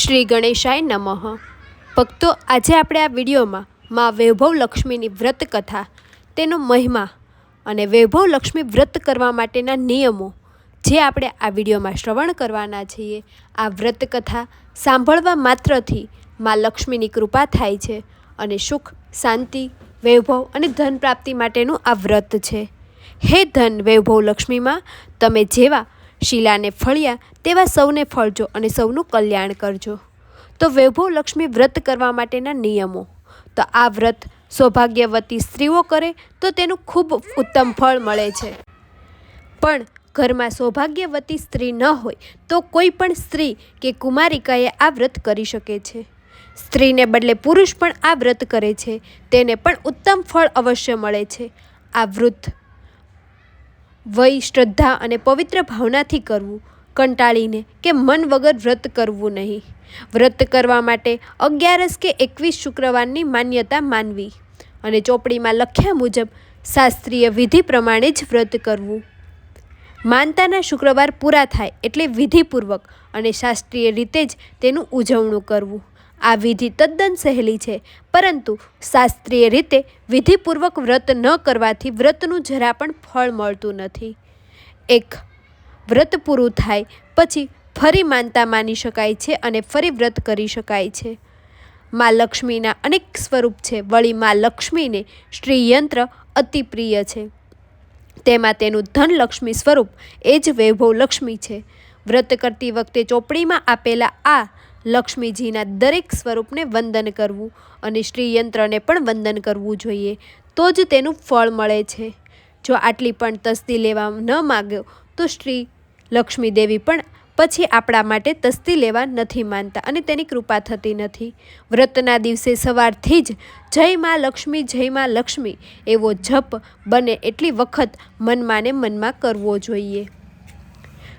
શ્રી ગણેશાય નમઃ. ભક્તો, આજે આપણે આ વિડીયોમાં મા વૈભવ લક્ષ્મીની વ્રત કથા તેનો મહિમા અને વૈભવ લક્ષ્મી વ્રત કરવા માટેના નિયમો, જે આપણે આ વિડીયોમાં શ્રવણ કરવાના છીએ. આ વ્રત કથા સાંભળવા માત્રથી મા લક્ષ્મીની કૃપા થાય છે અને સુખ, શાંતિ, વૈભવ અને ધન પ્રાપ્તિ માટેનું આ વ્રત છે. હે ધન વૈભવ લક્ષ્મીમાં તમે જેવા શીલાને ફળ્યા તેવા સૌને ફળજો અને સૌનું કલ્યાણ કરજો. તો વૈભવ લક્ષ્મી વ્રત કરવા માટેના નિયમો. તો આ વ્રત સૌભાગ્યવતી સ્ત્રીઓ કરે તો તેનું ખૂબ ઉત્તમ ફળ મળે છે. પણ ઘરમાં સૌભાગ્યવતી સ્ત્રી ન હોય તો કોઈ પણ સ્ત્રી કે કુમારિકાએ આ વ્રત કરી શકે છે. સ્ત્રીને બદલે પુરુષ પણ આ વ્રત કરે છે. તેને પણ ઉત્તમ ફળ અવશ્ય મળે છે. આ વ્રત વય, શ્રદ્ધા અને પવિત્ર ભાવનાથી કરવું, કંટાળીને કે મન વગર વ્રત કરવું નહીં. વ્રત કરવા માટે અગિયારસ કે એકવીસ શુક્રવારની માન્યતા માનવી અને ચોપડીમાં લખ્યા મુજબ શાસ્ત્રીય વિધિ પ્રમાણે જ વ્રત કરવું. માનતાના શુક્રવાર પૂરા થાય એટલે વિધિપૂર્વક અને શાસ્ત્રીય રીતે જ તેનું ઉજવણું કરવું. આ વિધિ તદ્દન સહેલી છે. પરંતુ શાસ્ત્રીય રીતે વિધિપૂર્વક વ્રત ન કરવાથી વ્રતનું જરા પણ ફળ મળતું નથી. એક, વ્રત પૂરું થાય પછી ફરી માનતા માની શકાય છે અને ફરી વ્રત કરી શકાય છે. મા લક્ષ્મીના અનેક સ્વરૂપ છે. વળી મા લક્ષ્મીને શ્રીયંત્ર અતિ પ્રિય છે. તેમાં તેનું ધનલક્ષ્મી સ્વરૂપ એ જ વૈભવ લક્ષ્મી છે. વ્રત કરતી વખતે ચોપડીમાં આપેલા આ લક્ષ્મીજીના દરેક સ્વરૂપને વંદન કરવું અને શ્રીયંત્રને પણ વંદન કરવું જોઈએ, તો જ તેનું ફળ મળે છે. જો આટલી પણ તસ્દી લેવા ન માગ્યો તો શ્રી લક્ષ્મી દેવી પણ પછી આપણા માટે તસ્તી લેવા નથી માનતા અને તેની કૃપા થતી નથી. વ્રતના દિવસે સવારથી જ જય માં લક્ષ્મી, જય માં લક્ષ્મી એવો જપ બને એટલી વખત મનમાં ને મનમાં કરવો જોઈએ.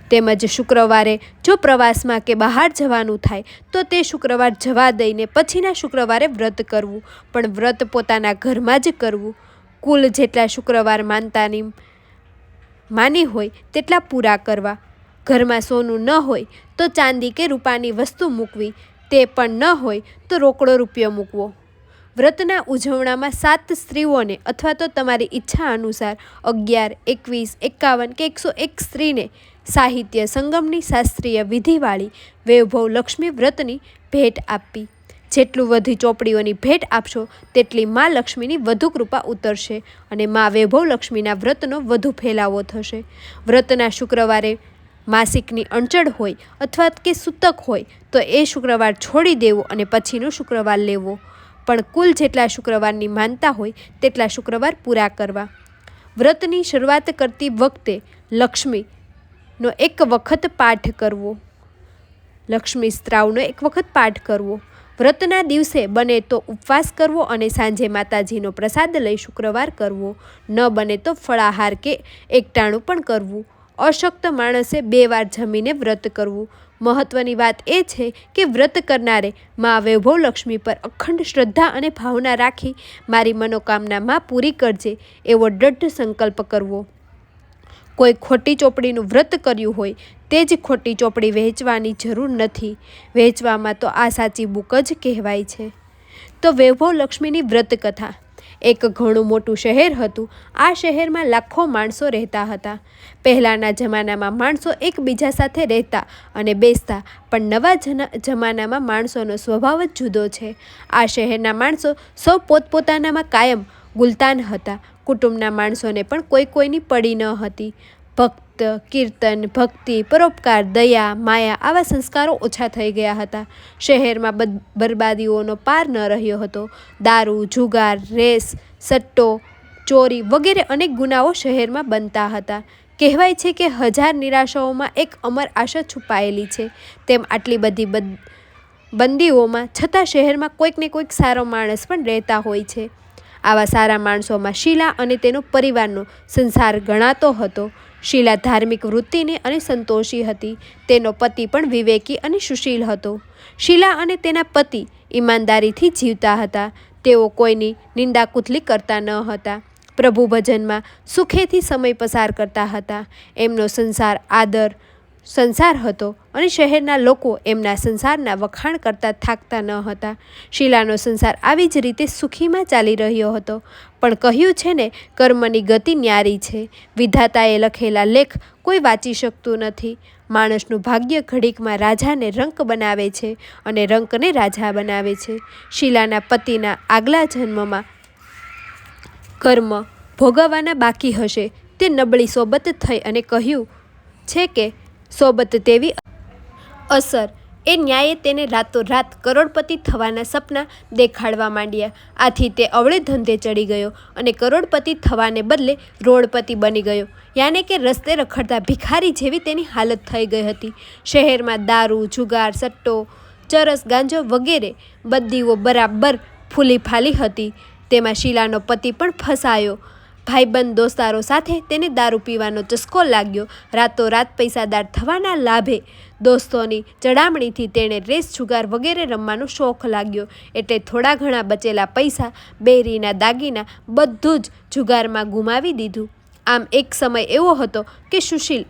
તેમજ શુક્રવારે જો પ્રવાસમાં કે બહાર જવાનું થાય, તો તે શુક્રવાર જવા દઈને પછીના શુક્રવારે વ્રત કરવું. પણ વ્રત પોતાના ઘરમાં જ કરવું. કુલ જેટલા શુક્રવાર માનતાની માની હોય, તેટલા પૂરા કરવા. ઘરમાં સોનું ન હોય, તો ચાંદી કે રૂપાની વસ્તુ મૂકવી. તે પણ ન હોય, તો રોકડો રૂપિયો મૂકવો. વ્રતના ઉજવણામાં સાત સ્ત્રીઓને અથવા તો તમારી ઈચ્છા અનુસાર અગિયાર, એકવીસ, એકાવન કે એકસો એક સ્ત્રીને સાહિત્ય સંગમની શાસ્ત્રીય વિધિવાળી વૈભવ લક્ષ્મી વ્રતની ભેટ આપવી જેટલું વધુ ચોપડીઓની ભેટ આપશો, તેટલી મા લક્ષ્મીની વધુ કૃપા ઉતરશે અને મા વૈભવ લક્ષ્મીના વ્રતનો વધુ ફેલાવો થશે. વ્રતના શુક્રવારે માસિકની અણચડ હોય અથવા કે સૂતક હોય, તો એ શુક્રવાર છોડી દેવો અને પછીનો શુક્રવાર લેવો. પણ કુલ જેટલા શુક્રવારની માનતા હોય, તેટલા શુક્રવાર પૂરા કરવા. વ્રતની શરૂઆત કરતી વખતે લક્ષ્મી નો એક વખત પાઠ કરવો. લક્ષ્મી સ્ત્રાવનો એક વખત પાઠ કરવો. વ્રતના દિવસે બને તો ઉપવાસ કરવો અને સાંજે માતાજીનો પ્રસાદ લઈ શુક્રવાર કરવો. ન બને તો ફળાહાર કે એકટાણું પણ કરવું. અશક્ત માણસે બે વાર જમીને વ્રત કરવું. મહત્વની વાત એ છે કે વ્રત કરનારે મા વૈભવ લક્ષ્મી પર અખંડ શ્રદ્ધા અને ભાવના રાખી મારી મનોકામના માં પૂરી કરજે એવો દૃઢ સંકલ્પ કરવો. કોઈ ખોટી ચોપડીનું વ્રત કર્યું હોય તે જ ખોટી ચોપડી વહેંચવાની જરૂર નથી. વહેંચવામાં તો આ સાચી બુક જ કહેવાય છે. તો વૈભવ લક્ષ્મીની વ્રત કથા એક ઘણું મોટું શહેર હતું. આ શહેરમાં લાખો માણસો રહેતા હતા. પહેલાંના જમાનામાં માણસો એકબીજા સાથે રહેતા અને બેસતા, પણ નવા જમાનામાં માણસોનો સ્વભાવ જ જુદો છે. આ શહેરના માણસો સૌ પોતપોતાનામાં કાયમ ગુલતાન હતા. કુટુંબના માણસોને પણ કોઈ કોઈની પડી ન હતી. ભક્ત, કીર્તન, ભક્તિ, પરોપકાર, દયા, માયા આવા સંસ્કારો ઓછા થઈ ગયા હતા. શહેરમાં બરબાદીઓનો પાર ન રહ્યો હતો. દારૂ, જુગાર, રેસ, સટ્ટો, ચોરી વગેરે અનેક ગુનાઓ શહેરમાં બનતા હતા. કહેવાય છે કે હજાર નિરાશાઓમાં એક અમર આશા છુપાયેલી છે. તેમ આટલી બધી બંદીઓમાં છતાં શહેરમાં કોઈક ને કોઈક સારો માણસ પણ રહેતા હોય છે. આવા સારા માણસોમાં શીલા અને તેનો પરિવારનો સંસાર ગણાતો હતો. શીલા ધાર્મિક વૃત્તિને અને સંતોષી હતી. તેનો પતિ પણ વિવેકી અને સુશીલ હતો. શીલા અને તેના પતિ ઈમાનદારીથી જીવતા હતા. તેઓ કોઈની નિંદા કુથલી કરતા ન હતા. પ્રભુ ભજનમાં સુખેથી સમય પસાર કરતા હતા. એમનો સંસાર આદર સંસાર હતો અને શહેરના લોકો એમના સંસારના વખાણ કરતા થાકતા ન હતા. શીલાનો સંસાર આવી જ રીતે સુખીમાં ચાલી રહ્યો હતો. પણ કહ્યું છે ને, કર્મની ગતિ ન્યારી છે. વિધાતાએ લખેલા લેખ કોઈ વાંચી શકતું નથી. માણસનું ભાગ્ય ઘડીકમાં રાજાને રંક બનાવે છે અને રંકને રાજા બનાવે છે. શીલાના પતિના આગલા જન્મમાં કર્મ ભોગવવાના બાકી હશે. તે નબળી સોબત થઈ અને કહ્યું છે કે સોબત તેવી અસર. એ ન્યાયે તેને રાતોરાત કરોડપતિ થવાના સપના દેખાડવા માંડ્યા. આથી તે અવળે ધંધે ચડી ગયો અને કરોડપતિ થવાને બદલે રોડપતિ બની ગયો. યાને કે રસ્તે રખડતા ભિખારી જેવી તેની હાલત થઈ ગઈ હતી. શહેરમાં દારૂ, જુગાર, સટ્ટો, ચરસ, ગાંજો વગેરે બદીઓ બરાબર ફૂલી ફાલી હતી. તેમાં શીલાનો પતિ પણ ફસાયો. ભાઈબંધ દોસ્તારો સાથે તેને દારૂ પીવાનો ચસ્કો લાગ્યો. રાતોરાત પૈસાદાર થવાના લાભે દોસ્તોની ચડામણીથી તેણે રેસ, જુગાર વગેરે રમવાનો શોખ લાગ્યો. એટલે થોડા ઘણા બચેલા પૈસા બેરીના દાગીના બધું જ જુગારમાં ગુમાવી દીધું. આમ એક સમય એવો હતો કે સુશીલ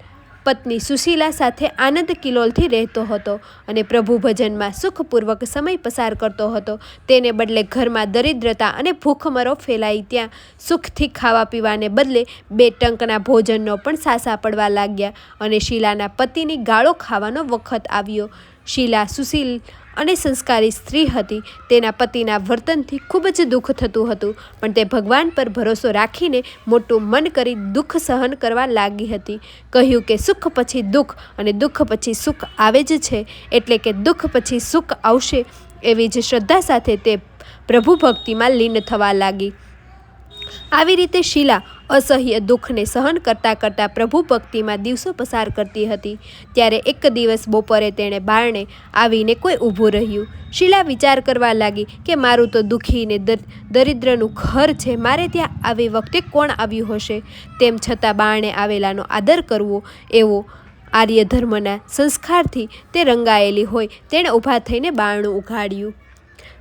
પત્ની સુશીલા સાથે આનંદ કિલોલથી રહેતો હતો અને પ્રભુ ભજનમાં સુખપૂર્વક સમય પસાર કરતો હતો. તેને બદલે ઘરમાં દરિદ્રતા અને ભૂખમરો ફેલાઈ ત્યાં સુખથી ખાવા પીવાને બદલે બે ટંકના ભોજનનો પણ સાસા પડવા લાગ્યા અને શીલાના પતિની ગાળો ખાવાનો વખત આવ્યો. શીલા સુશીલ અને સંસ્કારી સ્ત્રી હતી. તેના પતિના વર્તનથી ખૂબ જ દુઃખ થતું હતું, પણ તે ભગવાન પર ભરોસો રાખીને મોટું મન કરી દુઃખ સહન કરવા લાગી હતી. કહ્યું કે સુખ પછી દુઃખ અને દુઃખ પછી સુખ આવે જ છે, એટલે કે દુઃખ પછી સુખ આવશે એવી જ શ્રદ્ધા સાથે તે પ્રભુ ભક્તિમાં લીન થવા લાગી. આવી રીતે શીલા અસહ્ય દુઃખને સહન કરતાં કરતાં પ્રભુ ભક્તિમાં દિવસો પસાર કરતી હતી. ત્યારે એક દિવસ બપોરે તેણે બારણે આવીને કોઈ ઊભું રહ્યું. શીલા વિચાર કરવા લાગી કે મારું તો દુઃખીને દરિદ્રનું ઘર છે, મારે ત્યાં આવી વખતે કોણ આવ્યું હશે? તેમ છતાં બારણે આવેલાનો આદર કરવો એવો આર્ય ધર્મના સંસ્કારથી તે રંગાયેલી હોય તેણે ઊભા થઈને બારણું ઉઘાડ્યું.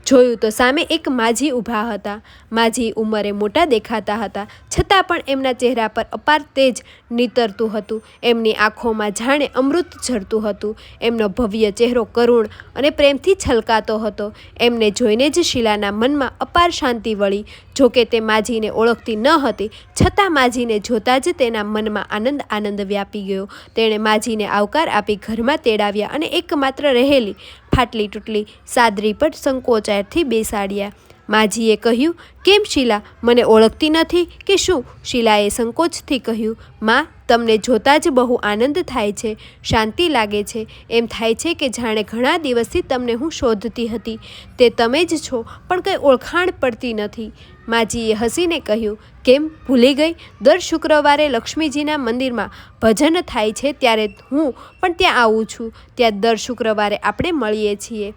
જોયું તો સામે એક માજી ઊભા હતા. માજી ઉંમરે મોટા દેખાતા હતા. છતાં પણ એમના ચહેરા પર અપાર તેજ નીતરતું હતું. એમની આંખોમાં જાણે અમૃત ઝરતું હતું. એમનો ભવ્ય ચહેરો કરુણ અને પ્રેમથી છલકાતો હતો. એમને જોઈને જ શીલાના મનમાં અપાર શાંતિ વળી જોકે તે માજીને ઓળખતી ન હતી, છતાં માજીને જોતાં જ તેના મનમાં આનંદ આનંદ વ્યાપી ગયો. તેણે માજીને આવકાર આપી ઘરમાં તેડાવ્યા અને એકમાત્ર રહેલી ફાટલી તૂટલી સાદરી પર સંકોચારથી બેસાડ્યા. માજીએ કહ્યું, કેમ શીલા? મને ઓળખતી નથી કે શું? શીલાએ સંકોચથી કહ્યું, માં, તમને જોતાં જ બહુ આનંદ થાય છે, શાંતિ લાગે છે. એમ થાય છે કે જાણે ઘણા દિવસથી તમને હું શોધતી હતી. તે તમે જ છો, પણ કંઈ ઓળખાણ પડતી નથી. માજીએ હસીને કહ્યું, કેમ? ભૂલી ગઈ? દર શુક્રવારે લક્ષ્મીજીના મંદિરમાં ભજન થાય છે ત્યારે હું પણ ત્યાં આવું છું. ત્યાં દર શુક્રવારે આપણે મળીએ છીએ.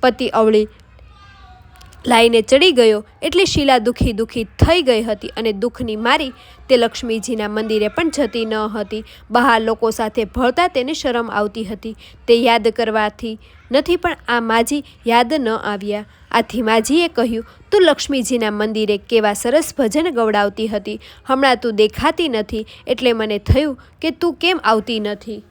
પતિ અવળી લાઈને ચડી ગયો એટલે શીલા દુઃખી દુઃખી થઈ ગઈ હતી અને દુઃખની મારી તે લક્ષ્મીજીના મંદિરે પણ જતી ન હતી. બહાર લોકો સાથે ભળતા તેને શરમ આવતી હતી. તે યાદ કરવાથી નથી પણ આ માજી યાદ ન આવ્યા. આથી માજીએ કહ્યું, તું લક્ષ્મીજીના મંદિરે કેવા સરસ ભજન ગવડાવતી હતી. હમણાં તું દેખાતી નથી એટલે મને થયું કે તું કેમ આવતી નથી?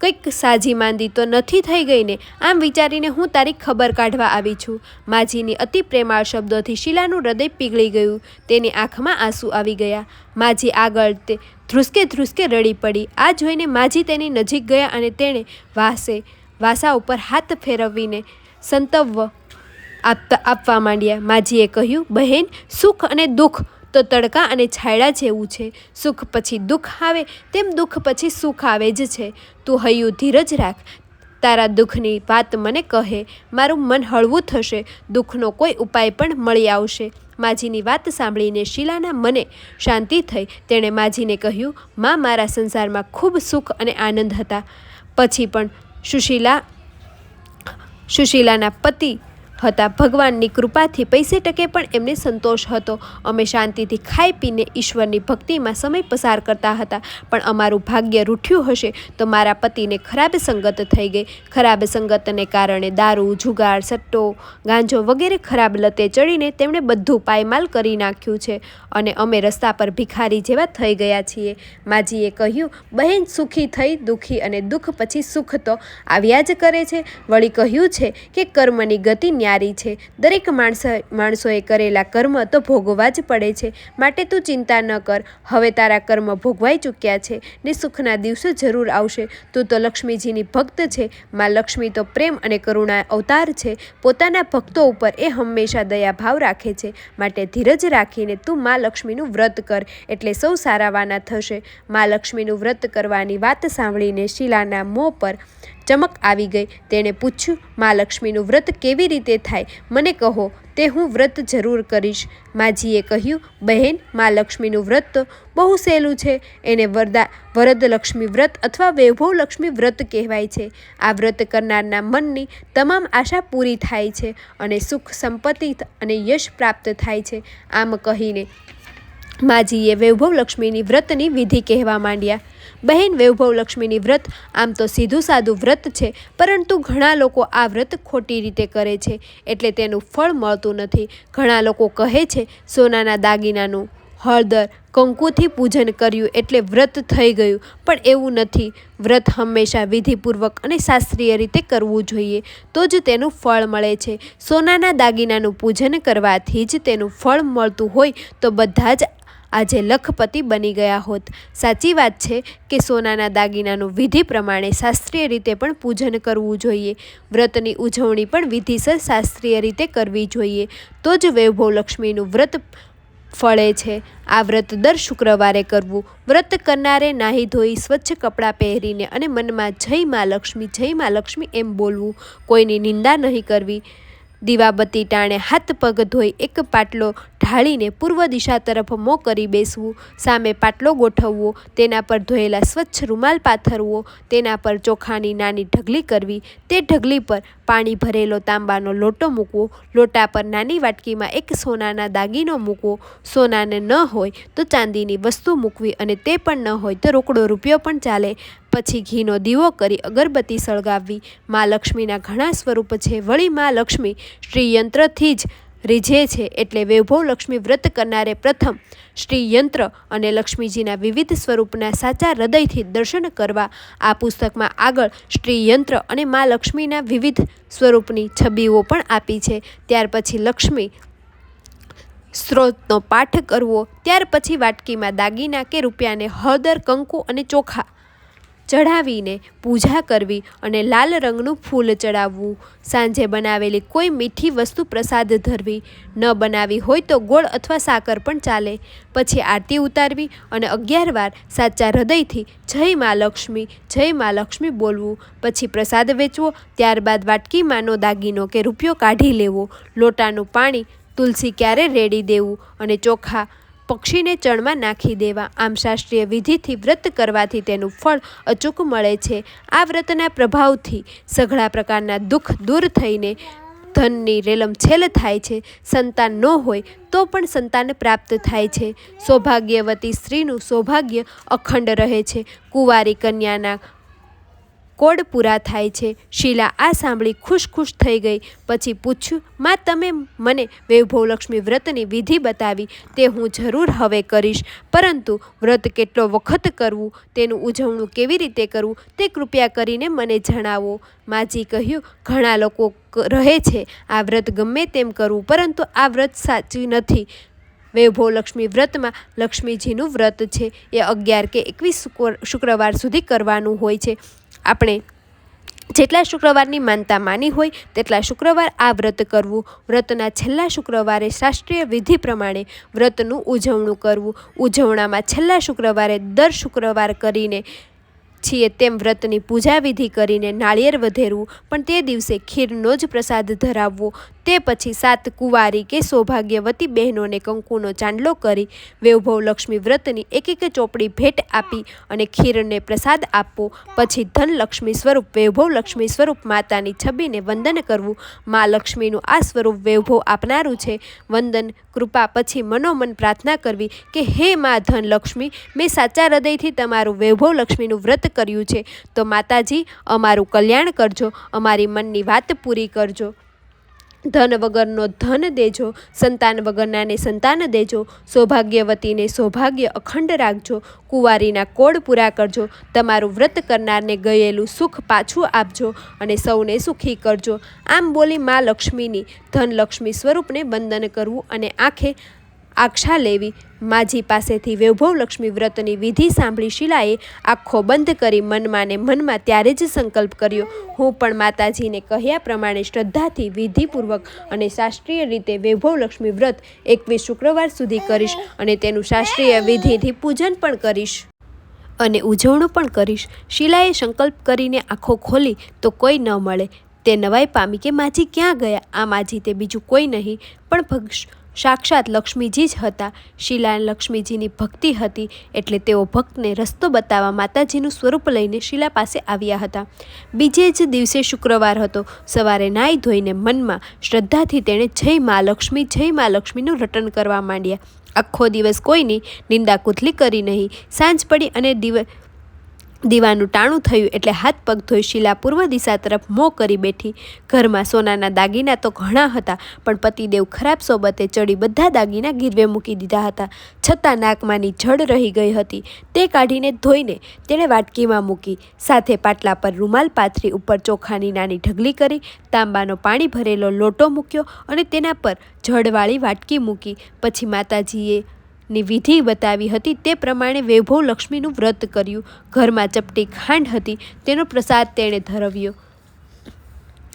કંઈક સાજી માંદી તો નથી થઈ ગઈ ને આમ વિચારીને હું તારી ખબર કાઢવા આવી છું. માજીની અતિ પ્રેમાળ શબ્દોથી શીલાનું હૃદય પીગળી ગયું. તેની આંખમાં આંસુ આવી ગયા. માજી આગળ તે ધ્રુસકે ધ્રુસકે રડી પડી. આ જોઈને માજી તેની નજીક ગયા અને તેણે વાસે, વાસા ઉપર હાથ ફેરવીને સંતવ્વ આપતા, આપવા માંડ્યા. માજીએ કહ્યું, બહેન, સુખ અને દુઃખ તો તડકા અને છાયડા જેવું છે. સુખ પછી દુઃખ આવે, તેમ દુઃખ પછી સુખ આવે જ છે. તું હૈયું ધીરજ રાખ. તારા દુઃખની વાત મને કહે. મારું મન હળવું થશે. દુઃખનો કોઈ ઉપાય પણ મળી આવશે. માજીની વાત સાંભળીને શીલાના મને શાંતિ થઈ. તેણે માજીને કહ્યું, માં, મારા સંસારમાં ખૂબ સુખ અને આનંદ હતા. પછી પણ સુશીલા, સુશીલાના પતિ હતા. ભગવાનની કૃપાથી પૈસે ટકે પણ એમને સંતોષ હતો. અમે શાંતિથી ખાઈ પીને ઈશ્વરની ભક્તિમાં સમય પસાર કરતા હતા. પણ અમારું ભાગ્ય રૂઠ્યું હશે તો મારા પતિને ખરાબ સંગત થઈ ગઈ. ખરાબ સંગતને કારણે દારૂ, જુગાર, સટ્ટો, ગાંજો વગેરે ખરાબ લતે ચડીને તેમણે બધું પાયમાલ કરી નાખ્યું છે અને અમે રસ્તા પર ભિખારી જેવા થઈ ગયા છીએ. માજીએ કહ્યું, બહેન સુખી થઈ, દુઃખી અને દુઃખ પછી સુખ તો આવ્યા જ કરે છે. વળી કહ્યું છે કે કર્મની ગતિ ન્યારી છે. દરેક માણસ, માણસોએ કરેલા કર્મ તો ભોગવવા જ પડે છે. માટે તું ચિંતા ન કર. હવે તારા કર્મ ભોગવાઈ ચૂક્યા છે ને સુખના દિવસો જરૂર આવશે. તું તો લક્ષ્મીજીની ભક્ત છે. માં લક્ષ્મી તો પ્રેમ અને કરુણા અવતાર છે. પોતાના ભક્તો ઉપર એ હંમેશા દયાભાવ રાખે છે. માટે ધીરજ રાખીને તું માં લક્ષ્મીનું વ્રત કર. એટલે સૌ સારાવાના થશે. માં લક્ષ્મીનું વ્રત કરવાની વાત સાંભળીને શીલાના મોં પર ચમક આવી ગઈ. તેણે પૂછ્યું, મા લક્ષ્મીનું વ્રત કેવી રીતે થાય? મને કહો, તે હું વ્રત જરૂર કરીશ. માજીએ કહ્યું, બહેન, મા લક્ષ્મીનું વ્રત તો બહુ સહેલું છે. એને વરદા વરદલક્ષ્મી વ્રત અથવા વૈભવ લક્ષ્મી વ્રત કહેવાય છે. આ વ્રત કરનારના મનની તમામ આશા પૂરી થાય છે અને સુખ, સંપત્તિ અને યશ પ્રાપ્ત થાય છે. આમ કહીને માજીએ વૈભવ લક્ષ્મીની વ્રતની વિધિ કહેવા માંડ્યા. બહેન વૈભવ લક્ષ્મીની વ્રત, આમ તો સીધું સાદું વ્રત છે, પરંતુ ઘણા લોકો આ વ્રત ખોટી રીતે કરે છે, એટલે તેનું ફળ મળતું નથી. ઘણા લોકો કહે છે, સોનાના દાગીનાનું હળદર કંકુથી પૂજન કર્યું એટલે વ્રત થઈ ગયું, પણ એવું નથી. વ્રત હંમેશા વિધિપૂર્વક અને શાસ્ત્રીય રીતે કરવું જોઈએ, તો જ તેનું ફળ મળે છે. સોનાના દાગીનાનું પૂજન કરવાથી જ તેનું ફળ મળતું હોય, તો બધા જ આજે લખપતિ બની ગયા હોત. સાચી વાત છે કે સોનાના દાગીનાનું વિધિ પ્રમાણે શાસ્ત્રીય રીતે પણ પૂજન કરવું જોઈએ. વ્રતની ઉજવણી પણ વિધિસર શાસ્ત્રીય રીતે કરવી જોઈએ. તો જ વૈભવ લક્ષ્મીનું વ્રત ફળે છે. આ વ્રત દર શુક્રવારે કરવું. વ્રત કરનારે નાહી ધોઈ સ્વચ્છ કપડાં પહેરીને અને મનમાં જય મા લક્ષ્મી, જય મા લક્ષ્મી એમ બોલવું. કોઈની નિંદા નહીં કરવી. દીવાબત્તી ટાણે હાથ પગ ધોઈ એક પાટલો ઢાળીને પૂર્વ દિશા તરફ મોં કરી બેસવું, સામે પાટલો ગોઠવવો, તેના પર ધોયેલા સ્વચ્છ રૂમાલ પાથરવો, તેના પર ચોખાની નાની ઢગલી કરવી, તે ઢગલી પર પાણી ભરેલો તાંબાનો લોટો મૂકવો, લોટા પર નાની વાટકીમાં એક સોનાના દાગીનો મૂકવો. સોનાને ન હોય તો ચાંદીની વસ્તુ મૂકવી અને તે પણ ન હોય તો રોકડો રૂપિયો પણ ચાલે. પછી ઘીનો દીવો કરી અગરબત્તી સળગાવવી મા લક્ષ્મીના ઘણા સ્વરૂપ છે. વળી મા લક્ષ્મી શ્રીયંત્રથી જ રીઝે છે એટલે વૈભવ લક્ષ્મી વ્રત કરનારે પ્રથમ શ્રીયંત્ર અને લક્ષ્મીજીના વિવિધ સ્વરૂપના સાચા હૃદયથી દર્શન કરવા આ પુસ્તકમાં આગળ શ્રીયંત્ર અને મા લક્ષ્મીના વિવિધ સ્વરૂપની છબીઓ પણ આપી છે. ત્યાર પછી લક્ષ્મી સ્ત્રોતનો પાઠ કરવો. ત્યાર પછી વાટકીમાં દાગીના કે રૂપિયાને હળદર, કંકુ અને ચોખા ચઢાવીને પૂજા કરવી અને લાલ રંગનું ફૂલ ચડાવવું. સાંજે બનાવેલી કોઈ મીઠી વસ્તુ પ્રસાદ ધરવી. ન બનાવી હોય તો ગોળ અથવા સાકર પણ ચાલે. પછી આરતી ઉતારવી અને અગિયાર વાર સાચા હૃદયથી જય મા લક્ષ્મી, જય મા લક્ષ્મી બોલવું. પછી પ્રસાદ વેચવો, ત્યારબાદ વાટકીમાંનો દાગીનો કે રૂપિયો કાઢી લેવો. લોટાનું પાણી તુલસી ક્યારે રેડી દેવું અને ચોખા પક્ષીને ચણમાં નાખી દેવા. આમ શાસ્ત્રીય વિધિથી વ્રત કરવાથી તેનું ફળ અચૂક મળે છે. આ વ્રતના પ્રભાવથી સઘળા પ્રકારના દુઃખ દૂર થઈને ધનની રેલમછેલ થાય છે. સંતાન ન હોય તો પણ સંતાન પ્રાપ્ત થાય છે. સૌભાગ્યવતી સ્ત્રીનું સૌભાગ્ય અખંડ રહે છે. કુંવારી કન્યાના કોડ પૂરા થાય છે. શીલા આ સાંભળી ખુશ ખુશ થઈ ગઈ. પછી પૂછ્યું, માં, તમે મને વૈભવલક્ષ્મી વ્રતની વિધિ બતાવી. તે હું જરૂર હવે કરીશ. પરંતુ વ્રત કેટલો વખત કરવું? તેનું ઉજવણું કેવી રીતે કરવું? તે કૃપયા કરીને મને જણાવો. માજી કહ્યું, ઘણા લોકો રહે છે. આ વ્રત ગમે તેમ કરવું, પરંતુ આ વ્રત સાચું નથી. વૈભવલક્ષ્મી વ્રતમાં લક્ષ્મીજીનું વ્રત છે. એ અગિયાર કે એકવીસ શુક્રવાર સુધી કરવાનું હોય છે. આપણે જેટલા શુક્રવારની માનતા માની હોય તેટલા શુક્રવાર આ વ્રત કરવું. વ્રતના છેલ્લા શુક્રવારે શાસ્ત્રીય વિધિ પ્રમાણે વ્રતનું ઉજવણું કરવું. ઉજવણામાં છેલ્લા શુક્રવારે દર શુક્રવાર કરીને છીએ તેમ વ્રતની પૂજા વિધિ કરીને નાળિયેર વધેરવું પણ તે દિવસે ખીરનો જ પ્રસાદ ધરાવવો. તે પછી સાત કુંવારી કે સૌભાગ્યવતી બહેનોને કંકુનો ચાંદલો કરી, વૈભવ લક્ષ્મી વ્રતની એક એક ચોપડી ભેટ આપી અને ખીરને પ્રસાદ આપવો. પછી ધનલક્ષ્મી સ્વરૂપ, વૈભવ લક્ષ્મી સ્વરૂપ માતાની છબીને વંદન કરવું. મા લક્ષ્મીનું આ સ્વરૂપ વૈભવ આપનારું છે. વંદન, કૃપા, પછી મનોમન પ્રાર્થના કરવી કે, હે મા ધનલક્ષ્મી મેં સાચા હૃદયથી તમારું વૈભવ લક્ષ્મીનું વ્રત કર્યું છે. તો માતાજી, અમારું કલ્યાણ કરજો, અમારી મનની વાત પૂરી કરજો. ધન વગરનો ધન દેજો, સંતાન વગરનાને સંતાન દેજો, સૌભાગ્યવતીને સૌભાગ્ય અખંડ રાખજો, કુંવારીના કોડ પૂરા કરજો, તમારું વ્રત કરનારને ગયેલું સુખ પાછું આપજો અને સૌને સુખી કરજો. આમ બોલી મા લક્ષ્મીની ધનલક્ષ્મી સ્વરૂપને વંદન કરવું અને આંખે આક્ષા લેવી. માજી પાસેથી વૈભવ લક્ષ્મી વ્રતની વિધિ સાંભળી શિલાએ આખો બંધ કરી મનમાં ને મનમાં ત્યારે જ સંકલ્પ કર્યો. હું પણ માતાજીને કહ્યા પ્રમાણે શ્રદ્ધાથી વિધિપૂર્વક અને શાસ્ત્રીય રીતે વૈભવ લક્ષ્મી વ્રત એકવીસ શુક્રવાર સુધી કરીશ અને તેનું શાસ્ત્રીય વિધિથી પૂજન પણ કરીશ. અને ઉજવણું પણ કરીશ. શિલાએ સંકલ્પ કરીને આંખો ખોલી તો કોઈ ન મળે. તે નવાઈ પામી કે માજી ક્યાં ગયા? આ માજી તે બીજું કોઈ નહીં. પણ ભક્ષ સાક્ષાત લક્ષ્મીજી જ હતા. શીલા લક્ષ્મીજીની ભક્તિ હતી એટલે તેઓ ભક્તને રસ્તો બતાવવા માતાજીનું સ્વરૂપ લઈને શીલા પાસે આવ્યા હતા. બીજે જ દિવસે શુક્રવાર હતો. સવારે નાહી ધોઈને મનમાં શ્રદ્ધાથી તેણે જય મા લક્ષ્મી, જય મા લક્ષ્મીનું રટન કરવા માંડ્યા. આખો દિવસ કોઈની નિંદા કુથલી કરી નહીં. સાંજ પડી અને દિવસ દીવાનું ટાણું થયું એટલે હાથ પગ ધોઈ શીલા પૂર્વ દિશા તરફ મોં કરી બેઠી. ઘરમાં સોનાના દાગીના તો ઘણા હતા, પણ પતિદેવ ખરાબ સોબતે ચડી બધા દાગીના ગીરવે મૂકી દીધા હતા. છતાં નાકમાંની જડ રહી ગઈ હતી. તે કાઢીને ધોઈને તેણે વાટકીમાં મૂકી. સાથે પાટલા પર રૂમાલ પાથરી ઉપર ચોખાની નાની ઢગલી કરી, તાંબાનો પાણી ભરેલો લોટો મૂક્યો અને તેના પર જડવાળી વાટકી મૂકી. પછી માતાજીએ ની વિધિ બતાવી હતી. તે પ્રમાણે વૈભવ લક્ષ્મીનું વ્રત કર્યું. ઘરમાં ચપટી ખાંડ હતી. તેનો પ્રસાદ તેણે ધરવ્યો.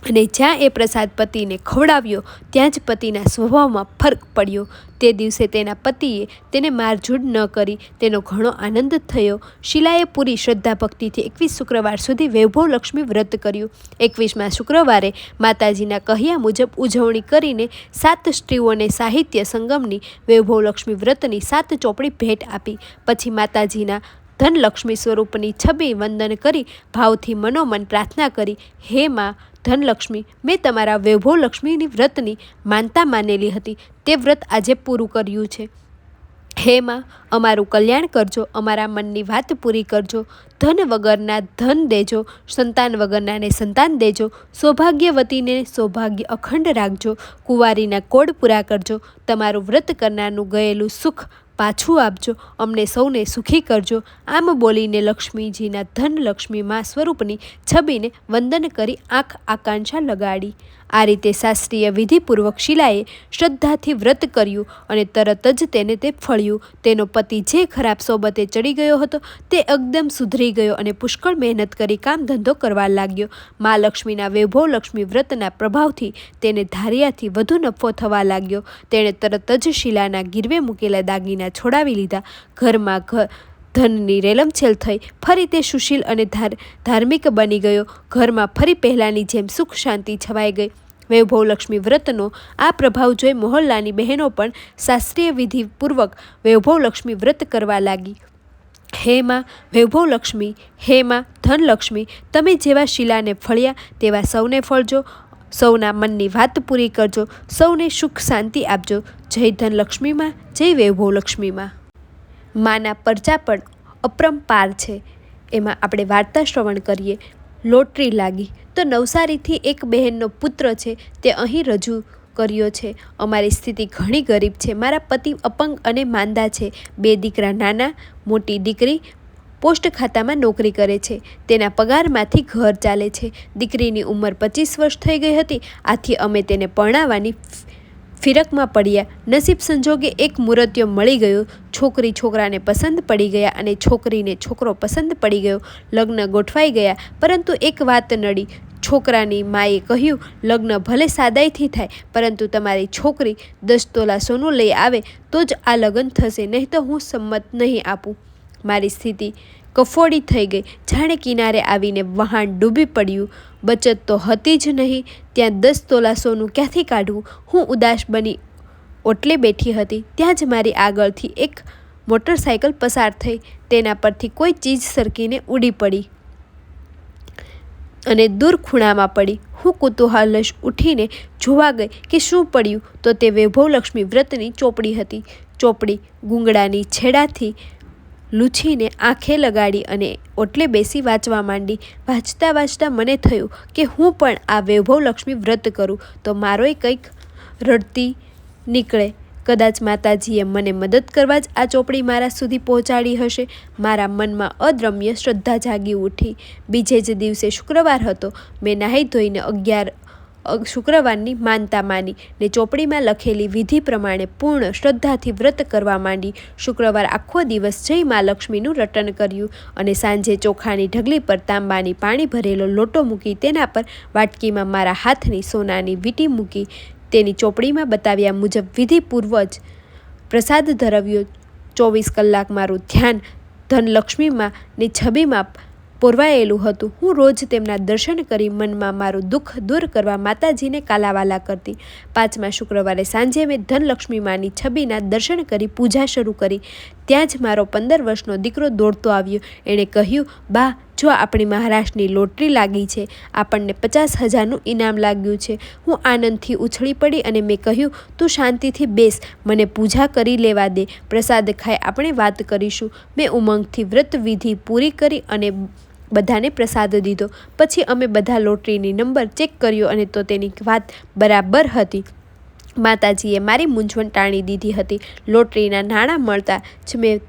અને જ્યાં એ પ્રસાદ પતિને ખવડાવ્યો, ત્યાં જ પતિના સ્વભાવમાં ફરક પડ્યો. તે દિવસે તેના પતિએ તેને મારઝૂડ ન કરી, તેનો ઘણો આનંદ થયો. શિલાએ પૂરી શ્રદ્ધા ભક્તિથી એકવીસ શુક્રવાર સુધી વૈભવ લક્ષ્મી વ્રત કર્યું. એકવીસમાં શુક્રવારે માતાજીના કહ્યા મુજબ ઉજવણી કરીને સાત સ્ત્રીઓને સાહિત્ય સંગમની વૈભવ લક્ષ્મી વ્રતની સાત ચોપડી ભેટ આપી. પછી માતાજીના ધનલક્ષ્મી સ્વરૂપની છબી વંદન કરી, ભાવથી મનોમન પ્રાર્થના કરી, હે માં ધનલક્ષ્મી મેં તમારા વૈભવ લક્ષ્મીની વ્રતની માનતા માનેલી હતી. તે વ્રત આજે પૂરું કર્યું છે. હે માં, અમારું કલ્યાણ કરજો, અમારા મનની વાત પૂરી કરજો. ધન વગરના ધન દેજો, સંતાન વગરનાને સંતાન દેજો. સૌભાગ્યવતીને સૌભાગ્ય અખંડ રાખજો. કુંવારીના કોડ પૂરા કરજો. તમારું વ્રત કરનારનું ગયેલું સુખ પાછું આપજો, અમને સૌને સુખી કરજો. આમ બોલીને લક્ષ્મીજીના ધન લક્ષ્મી મા સ્વરૂપની છબીને વંદન કરી આંખ આકાંક્ષા લગાડી. આ રીતે શાસ્ત્રીય વિધિપૂર્વક શિલાએ શ્રદ્ધાથી વ્રત કર્યું અને તરત જ તેને તે ફળ્યું. તેનો પતિ જે ખરાબ સોબતે ચડી ગયો હતો, તે એકદમ સુધરી ગયો અને પુષ્કળ મહેનત કરી કામ ધંધો કરવા લાગ્યો. મા લક્ષ્મીના વૈભવ લક્ષ્મી વ્રતના પ્રભાવથી તેને ધારિયાથી વધુ નફો થવા લાગ્યો. તેણે તરત જ શિલાના ગીરવે મૂકેલા દાગીના છોડાવી લીધા. ઘરમાં ઘર ધનની રેલમછેલ થઈ. ફરી તે સુશીલ અને ધાર, ધાર્મિક બની ગયો. ઘરમાં ફરી પહેલાંની જેમ સુખ શાંતિ છવાઈ ગઈ. વૈભવ લક્ષ્મી વ્રતનો આ પ્રભાવ જોઈ મોહલ્લાની બહેનો પણ શાસ્ત્રીય વિધિપૂર્વક વૈભવ લક્ષ્મી વ્રત કરવા લાગી. હે માં વૈભવ લક્ષ્મી હે માં, ધનલક્ષ્મી, તમે જેવા શિલાને ફળ્યા તેવા સૌને ફળજો, સૌના મનની વાત પૂરી કરજો, સૌને સુખ શાંતિ આપજો. જય ધનલક્ષ્મીમાં, જય વૈભવ લક્ષ્મીમાં માના પરચા પણ અપરંપાર છે. એમાં આપણે વાર્તા શ્રવણ કરીએ. લોટરી લાગી. તો નવસારીથી એક બહેનનો પુત્ર છે, તે અહીં રજૂ કર્યો છે. અમારી સ્થિતિ ઘણી ગરીબ છે. મારા પતિ અપંગ અને માંદા છે. બે દીકરા નાના, મોટી દીકરી પોસ્ટ ખાતામાં નોકરી કરે છે. તેના પગારમાંથી ઘર ચાલે છે. દીકરીની ઉંમર પચીસ વર્ષ થઈ ગઈ હતી. આથી અમે તેને પરણાવવાની ફિરકમાં પડ્યા. નસીબ સંજોગે એક મુરત્યો મળી ગયો. છોકરી છોકરાને પસંદ પડી ગયા અને છોકરીને છોકરો પસંદ પડી ગયો. લગ્ન ગોઠવાઈ ગયા, પરંતુ એક વાત નડી. છોકરાની માએ કહ્યું, લગ્ન ભલે સાદાઈથી થાય, પરંતુ તમારી છોકરી દસ તોલા સોનું લઈ આવે, તો જ આ લગ્ન થશે, નહીં તો હું સંમત નહીં આપું. મારી સ્થિતિ કફોડી થઈ ગઈ. જાણે કિનારે આવીને વહાણ ડૂબી પડ્યું. બચત તો હતી જ નહીં. ત્યાં દસ તોલા સોનું ક્યાંથી કાઢવું? હું ઉદાસ બની ઓટલે બેઠી હતી. ત્યાં જ મારી આગળથી એક મોટરસાયકલ પસાર થઈ. તેના પરથી કોઈ ચીજ સરકીને ઉડી પડી અને દૂર ખૂણામાં પડી. હું કુતૂહલશ ઉઠીને જોવા ગઈ કે શું પડ્યું? તો તે વૈભવલક્ષ્મી વ્રતની ચોપડી હતી. ચોપડી ગુંગળાની છેડાથી લૂછીને આંખે લગાડી અને ઓટલે બેસી વાંચવા માંડી. વાંચતા વાંચતા મને થયું કે હું પણ આ વૈભવ લક્ષ્મી વ્રત કરું. તો મારોય કંઈક રડતી નીકળે. કદાચ માતાજીએ મને મદદ કરવા જ આ ચોપડી મારા સુધી પહોંચાડી હશે. મારા મનમાં અદ્રમ્ય શ્રદ્ધા જાગી ઉઠી. બીજે જ દિવસે શુક્રવાર હતો. મેં નાહી ધોઈને અગિયાર શુક્રવારની માનતા માની ને ચોપડીમાં લખેલી વિધિ પ્રમાણે પૂર્ણ શ્રદ્ધાથી વ્રત કરવા માંડી શુક્રવાર આખો દિવસ જય મા લક્ષ્મીનું રટન કર્યું અને સાંજે ચોખાની ઢગલી પર તાંબાની પાણી ભરેલો લોટો મૂકી તેના પર વાટકીમાં મારા હાથની સોનાની વીંટી મૂકી તેની ચોપડીમાં બતાવ્યા મુજબ વિધિપૂર્વજ પ્રસાદ ધરાવ્યો. ચોવીસ કલાક મારું ધ્યાન ધનલક્ષ્મીમાં ની છબીમાં પોરવાયેલું હતું. હું રોજ તેમના દર્શન કરી મનમાં મારું દુઃખ દૂર કરવા માતાજીને કાલાવાલા કરતી. પાંચમા શુક્રવારે સાંજે મેં ધનલક્ષ્મી માની છબીના દર્શન કરી પૂજા શરૂ કરી. ત્યાં જ મારો પંદર વર્ષનો દીકરો દોડતો આવ્યો. એણે કહ્યું, બા, જો આપણી મહારાષ્ટ્રની લોટરી લાગી છે, આપણને પચાસ હજારનું ઇનામ લાગ્યું છે. હું આનંદથી ઉછળી પડી અને મેં કહ્યું, તું શાંતિથી બેસ, મને પૂજા કરી લેવા દે. પ્રસાદ ખાઈ આપણે વાત કરીશું. મેં ઉમંગથી વ્રત વિધિ પૂરી કરી અને બધાને પ્રસાદ દીધો. પછી અમે બધા લોટરીની નંબર ચેક કર્યો અને તો તેની વાત બરાબર હતી. માતાજીએ મારી મૂંઝવણ ટાણી દીધી હતી. લોટરીના નાણાં મળતા જ મેં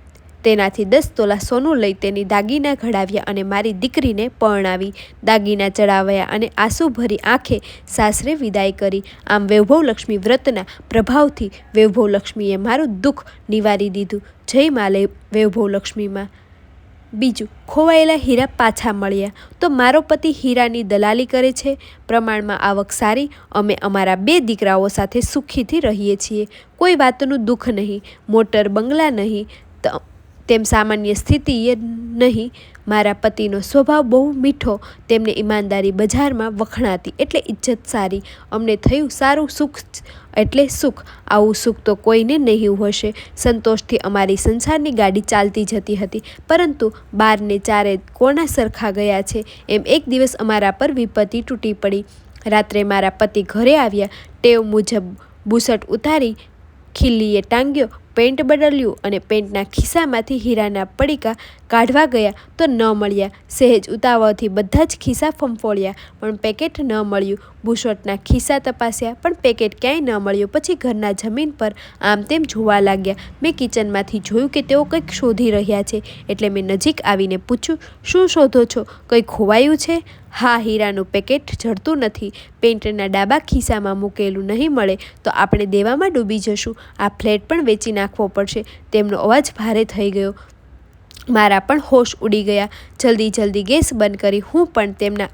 તેનાથી દસ તોલા સોનું લઈ તેની દાગીના ઘડાવ્યા અને મારી દીકરીને પરણાવી. દાગીના ચડાવ્યા અને આંસુભરી આંખે સાસરે વિદાય કરી. આમ વૈભવલક્ષ્મી વ્રતના પ્રભાવથી વૈભવલક્ષ્મીએ મારું દુઃખ નિવારી દીધું. જય માલે વૈભવલક્ષ્મીમાં. બીજું, ખોવાયેલા હીરા પાછા મળ્યા. તો મારો પતિ હીરાની દલાલી કરે છે. પ્રમાણમાં આવક સારી, અમે અમારા બે દીકરાઓ સાથે સુખીથી રહીએ છીએ. કોઈ વાતનું દુઃખ નહીં. મોટર બંગલા નહીં. તેમ સામાન્ય સ્થિતિએ નહીં. મારા પતિનો સ્વભાવ બહુ મીઠો, તેમને ઈમાનદારી બજારમાં વખણાતી એટલે ઇજ્જત સારી. અમને થયું સારું સુખ એટલે સુખ. આવું સુખ તો કોઈને નહીં હશે. સંતોષથી અમારી સંસારની ગાડી ચાલતી જતી હતી. પરંતુ બારને ચારે કોના સરખા ગયા છે. એમ એક દિવસ અમારા પર વિપત્તિ તૂટી પડી. રાત્રે મારા પતિ ઘરે આવ્યા. ટેવ મુજબ બુસટ ઉતારી ખીલ્લીએ ટાંગ્યો. પેન્ટ બદલ્યું અને પેન્ટના ખિસ્સામાંથી હીરાના પડીકા કાઢવા ગયા તો ન મળ્યા. સહેજ ઉતાવળથી બધા જ ખિસ્સા ફંફોળ્યા, પણ પેકેટ ન મળ્યું. બુશર્ટના ખિસ્સા તપાસ્યા, પણ પેકેટ ક્યાંય ન મળ્યું. પછી ઘરના જમીન પર આમ તેમ જોવા લાગ્યા. મેં કિચનમાંથી જોયું કે તેઓ કંઈક શોધી રહ્યા છે. એટલે મેં નજીક આવીને પૂછ્યું, શું શોધો છો? કંઈ ખોવાયું છે? હા, હીરાનું પેકેટ જડતું નથી. પેન્ટના ડાબા ખિસ્સામાં મૂકેલું નહીં મળે, તો આપણે દેવામાં ડૂબી જશું. આ ફ્લેટ પણ વેચી નાખવો પડશે. તેમનો અવાજ ભારે થઈ ગયો. મારા પણ હોશ ઉડી ગયા. જલ્દી જલ્દી ગેસ બંધ કરી. હું પણ તેમના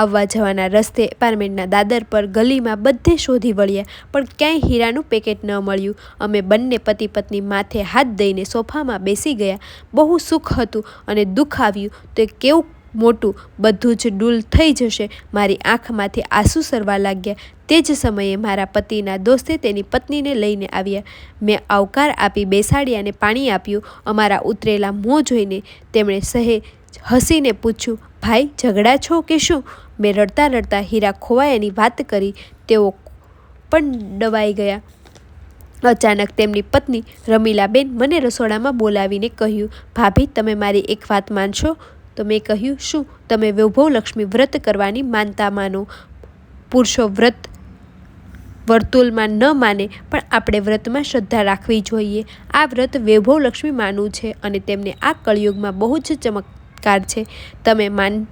આવવા જવાના રસ્તે એપાર્ટમેન્ટના દાદર પર ગલીમાં બધે શોધી વળ્યા, પણ ક્યાંય હીરાનું પેકેટ ન મળ્યું. અમે બંને પતિ પત્ની માથે હાથ દઈને સોફામાં બેસી ગયા. બહુ સુખ હતું અને દુઃખ આવ્યું. તો કેવું મોટું, બધું જ ડૂલ થઈ જશે. મારી આંખમાંથી આંસુ સરવા લાગ્યા. તે જ સમયે મારા પતિના દોસ્તે તેની પત્નીને લઈને આવ્યા. મેં આવકાર આપી બેસાડી અને પાણી આપ્યું. અમારા ઉતરેલા મોં જોઈને તેમણે સહે હસીને પૂછ્યું, ભાઈ, ઝઘડા છો કે શું? મેં રડતા રડતા હીરા ખોવાયાની વાત કરી, તેઓ પણ ડવાઈ ગયા. અચાનક તેમની પત્ની રમીલાબેન મને રસોડામાં બોલાવીને કહ્યું, ભાભી, તમે મારી એક વાત માનશો? તો મેં કહ્યું, શું? તમે વૈભવલક્ષ્મી વ્રત કરવાની માનતા માનો. પુરુષો વ્રત વર્તુળમાં ન માને, પણ આપણે વ્રતમાં શ્રદ્ધા રાખવી જોઈએ. આ વ્રત વૈભવલક્ષ્મી માનવું છે અને તેમને આ કળિયુગમાં બહુ જ ચમત્કાર છે. તમે માન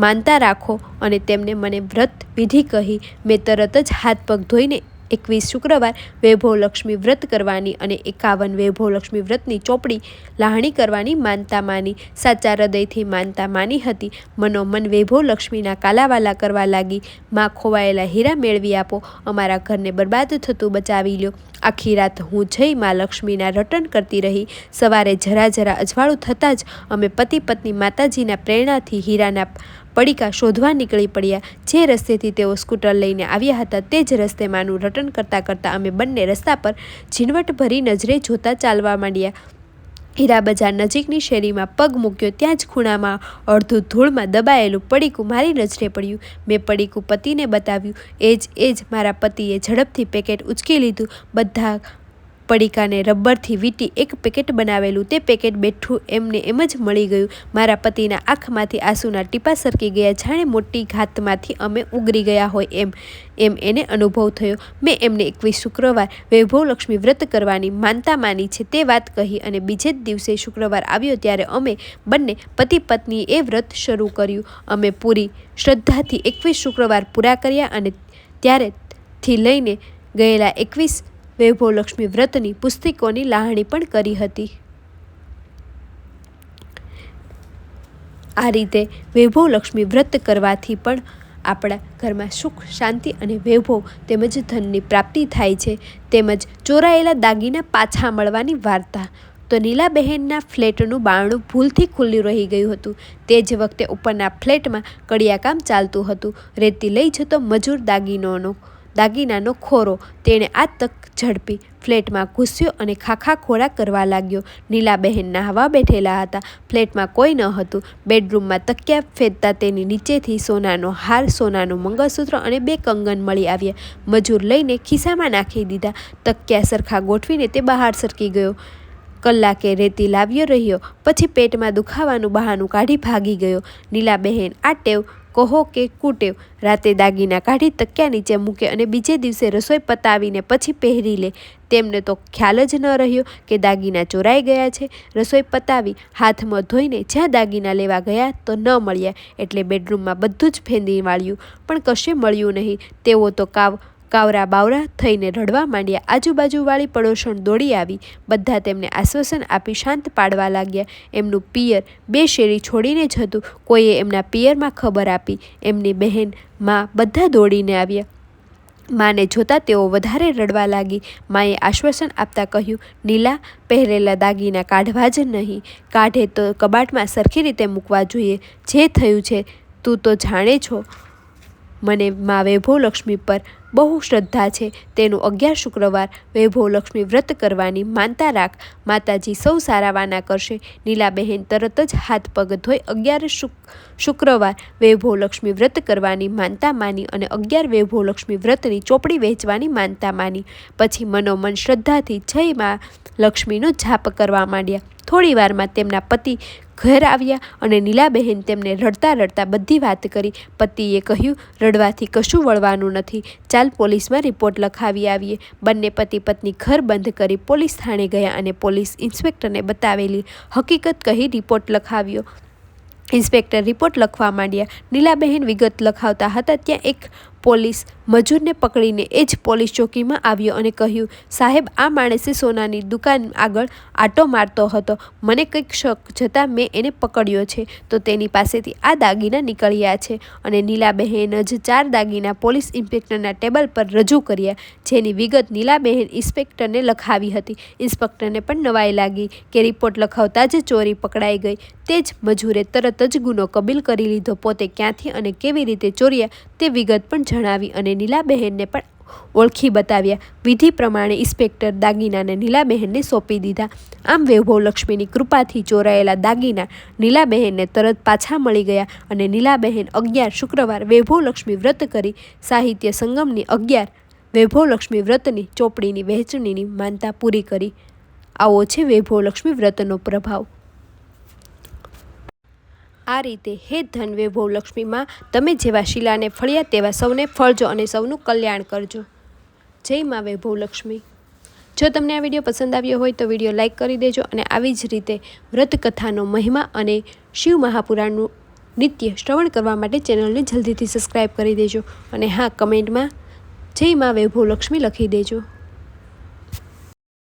માનતા રાખો અને તેમને મને વ્રત વિધિ કહી મેં તરત જ હાથ પગ ધોઈને એકવીસ શુક્રવાર વૈભવલક્ષ્મી વ્રત કરવાની અને એકાવન વૈભવલક્ષ્મી વ્રતની ચોપડી લાહણી કરવાની માનતા માની, સાચા હૃદયથી માનતા માની હતી. મનોમન વૈભવલક્ષ્મીના કાલાવાલા કરવા લાગી, માં, ખોવાયેલા હીરા મેળવી આપો. અમારા ઘરને બરબાદ થતું બચાવી લ્યો. આખી રાત હું જઈ માં લક્ષ્મીના રટન કરતી રહી. સવારે જરા જરા અજવાળું થતાં જ અમે પતિ પત્ની માતાજીના પ્રેરણાથી હીરાના પડીકા શોધવા નીકળી પડ્યા. જે રસ્તેથી તેઓ સ્કૂટર લઈને આવ્યા હતા તે જ રસ્તે માનું રટન કરતાં કરતાં અમે બંને રસ્તા પર ઝીણવટભરી નજરે જોતા ચાલવા માંડ્યા. હીરા બજાર નજીકની શેરીમાં પગ મૂક્યો ત્યાં જ ખૂણામાં અડધું ધૂળમાં દબાયેલું પડીકું મારી નજરે પડ્યું. મેં પડીકું પતિને બતાવ્યું. એ જ એ જ મારા પતિએ ઝડપથી પેકેટ ઉચકી લીધું. બધા પડીકાને રબરથી વીંટી એક પેકેટ બનાવેલું. તે પેકેટ બેઠું એમને એમ જ મળી ગયું. મારા પતિના આંખમાંથી આંસુના ટીપા સરકી ગયા. જાણે મોટી ઘાતમાંથી અમે ઉગરી ગયા હોય એમ. એમ એને અનુભવ થયો. મેં એમને એકવીસ શુક્રવાર વૈભવલક્ષ્મી વ્રત કરવાની માનતા માની છે તે વાત કહી અને બીજે જ દિવસે શુક્રવાર આવ્યો ત્યારે અમે બંને પતિ પત્નીએ વ્રત શરૂ કર્યું. અમે પૂરી શ્રદ્ધાથી એકવીસ શુક્રવાર પૂરા કર્યા અને ત્યારેથી લઈને ગયેલા એકવીસ વૈભવલક્ષ્મી વ્રતની પુસ્તકોની લાહણી પણ કરી હતી. આ રીતે વૈભવલક્ષ્મી વ્રત કરવાથી પણ આપણા ઘરમાં સુખ, શાંતિ અને વૈભવ તેમજ ધનની પ્રાપ્તિ થાય છે. તેમજ ચોરાયેલા દાગીના પાછા મળવાની વાર્તા. તો નીલાબહેનના ફ્લેટનું બારણું ભૂલથી ખુલ્લું રહી ગયું હતું. તે જ વખતે ઉપરના ફ્લેટમાં કડિયાકામ ચાલતું હતું. રેતી લઈ જતો મજૂર દાગીનોનો દાગીનાનો ખોરો. તેણે આ તક ઝડપી ફ્લેટમાં ઘૂસ્યો અને ખાખા ખોળા કરવા લાગ્યો. નીલાબહેન નાહવા બેઠેલા હતા. ફ્લેટમાં કોઈ ન હતું. બેડરૂમમાં તકિયા ફેંદતા તેની નીચેથી સોનાનો હાર, સોનાનું મંગળસૂત્ર અને બે કંગન મળી આવ્યા. મજૂર લઈને ખિસ્સામાં નાખી દીધા. તકિયા સરખા ગોઠવીને તે બહાર સરકી ગયો. કલાકે રેતી લાવ્યો રહ્યો. પછી પેટમાં દુખાવાનું બહાનું કાઢી ભાગી ગયો. નીલાબહેન આ ટેવ કહો કે કુટેવ રાતે દાગીના કાઢી તક્યા નીચે મૂકે અને બીજે દિવસે રસોઈ પતાવીને પછી પહેરી લે. તેમને તો ખ્યાલ જ ન રહ્યો કે દાગીના ચોરાઈ ગયા છે. રસોઈ પતાવી હાથમાં ધોઈને જ્યાં દાગીના લેવા ગયા તો ન મળ્યા. એટલે બેડરૂમમાં બધું જ ફેંદી વાળ્યું પણ કશે મળ્યું નહીં. તેઓ તો કાવ કાવરા બાવરા થઈને રડવા માંડ્યા. આજુબાજુવાળી પડોશણ દોડી આવી. બધા તેમને આશ્વાસન આપી શાંત પાડવા લાગ્યા. એમનું પિયર બે શેરી છોડીને જ હતું. કોઈએ એમના પિયરમાં ખબર આપી. એમની બહેન, માં બધા દોડીને આવ્યા. માને જોતાં તેઓ વધારે રડવા લાગી. માએ આશ્વાસન આપતા કહ્યું, નીલા, પહેરેલા દાગીના કાઢવા જ નહીં. કાઢે તો કબાટમાં સરખી રીતે મૂકવા જોઈએ. જે થયું છે, તું તો જાણે છો. મને મા વૈભવલક્ષ્મી પર બહુ શ્રદ્ધા છે. તેનું અગિયાર શુક્રવાર વૈભવ લક્ષ્મી વ્રત કરવાની માનતા રાખ. માતાજી સૌ સારા વાના કરશે. નીલાબહેન તરત જ હાથ પગ ધોઈ અગિયાર શુક્રવાર વૈભવ લક્ષ્મી વ્રત કરવાની માનતા માની અને અગિયાર વૈભવ લક્ષ્મી વ્રતની ચોપડી વહેંચવાની માનતા માની. પછી મનોમન શ્રદ્ધાથી જય મા લક્ષ્મીનો જાપ કરવા માંડ્યા. થોડી વારમાં તેમના પતિ ઘર આવ્યા અને નીલાબહેન તેમને રડતા રડતા બધી વાત કરી. પતિએ કહ્યું, રડવાથી કશું વળવાનું નથી. ચાલ પોલીસમાં રિપોર્ટ લખાવી આવીએ. બંને પતિ પત્ની ઘર બંધ કરી પોલીસ થાણે ગયા અને પોલીસ ઇન્સ્પેક્ટરને બતાવેલી હકીકત કહી રિપોર્ટ લખાવ્યો. ઇન્સ્પેક્ટર રિપોર્ટ લખવા માંડ્યા. નીલાબહેન વિગત લખાવતા હતા ત્યાં એક પોલીસ મજૂરને પકડીને એ જ પોલીસ ચોકીમાં આવ્યો અને કહ્યું, સાહેબ, આ માણસે સોનાની દુકાન આગળ આટો મારતો હતો. મને કંઈક શક જતાં મેં એને પકડ્યો છે. તો તેની પાસેથી આ દાગીના નીકળ્યા છે. અને નીલાબહેન જ ચાર દાગીના પોલીસ ઇન્સ્પેક્ટરના ટેબલ પર રજૂ કર્યા, જેની વિગત નીલાબહેન ઇન્સ્પેક્ટરને લખાવી હતી. ઇન્સ્પેક્ટરને પણ નવાઈ લાગી કે રિપોર્ટ લખાવતા જ ચોરી પકડાઈ ગઈ. તે જ મજૂરે તરત જ ગુનો કબીલ કરી લીધો. પોતે ક્યાંથી અને કેવી રીતે ચોર્યા તે વિગત પણ જણાવી અને નીલાબહેનને પણ ઓળખી બતાવ્યા. વિધિ પ્રમાણે ઇન્સ્પેક્ટર દાગીનાને નીલાબહેનને સોંપી દીધા. આમ વૈભવ લક્ષ્મીની કૃપાથી ચોરાયેલા દાગીના નીલાબહેનને તરત પાછા મળી ગયા અને નીલાબહેન અગિયાર શુક્રવાર વૈભવ લક્ષ્મી વ્રત કરી સાહિત્ય સંગમની અગિયાર વૈભવ લક્ષ્મી વ્રતની ચોપડીની વહેંચણીની માનતા પૂરી કરી. આવો છે વૈભવ લક્ષ્મી વ્રતનો પ્રભાવ. આ રીતે હે ધન વૈભવ લક્ષ્મીમાં તમે જેવા શિલાને ફળ્યા તેવા સૌને ફળજો અને સૌનું કલ્યાણ કરજો. જય મા વૈભવ લક્ષ્મી જો તમને આ વીડિયો પસંદ આવ્યો હોય તો વીડિયો લાઇક કરી દેજો અને આવી જ રીતે વ્રત કથાનો મહિમા અને શિવ મહાપુરાણનું નિત્ય શ્રવણ કરવા માટે ચેનલને જલ્દીથી સબસ્ક્રાઈબ કરી દેજો અને હા, કમેન્ટમાં જય મા વૈભવ લક્ષ્મી લખી દેજો.